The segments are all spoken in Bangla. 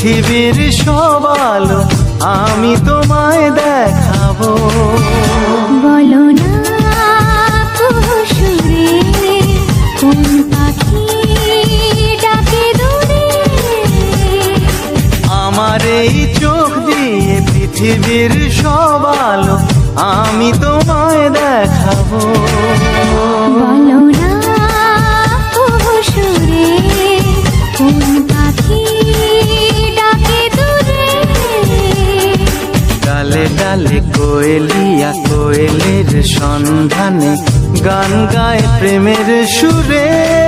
পৃথিবীর সব আলো আমি তোমায় দেখাবো। বলো না কোন পাখি ডাকে আমার এই চোখ দিয়ে পৃথিবীর সব আলো আমি তোমায় দেখাবো। বলো ডালে কোয়েলিয়া কোয়েলের সন্ধানে গান গায় প্রেমের সুরে।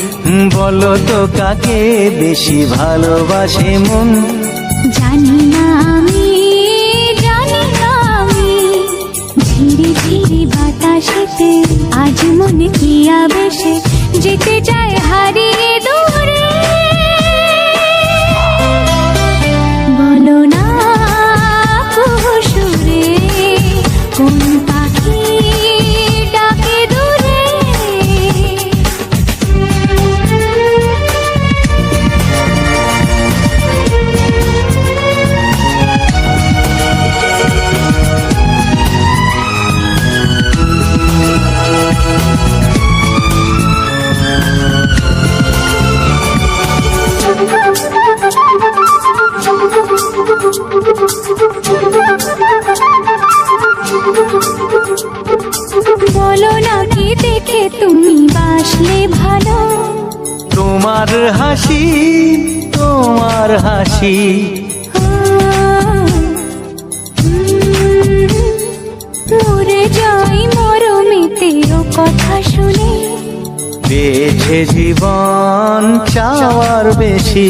বলো তো কাকে বেশি ভালোবাসে মন? জানি না আমি, জানি না আমি। ধীরে ধীরে বাতাসেতে আজ মনে কি আবেশে যেতে চায় বলো না কি দেখে তুমি বাসলে ভালো? তোমার হাসি তোমার হাসি। মরে যাই মরমেতে ও কথা শুনে। পেয়েছে জীবন চাওয়ার বেশি।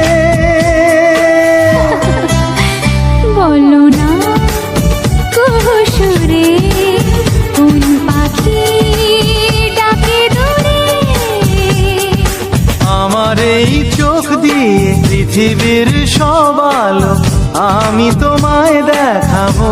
পৃথিবীর সব আলো আমি তোমায় দেখাবো।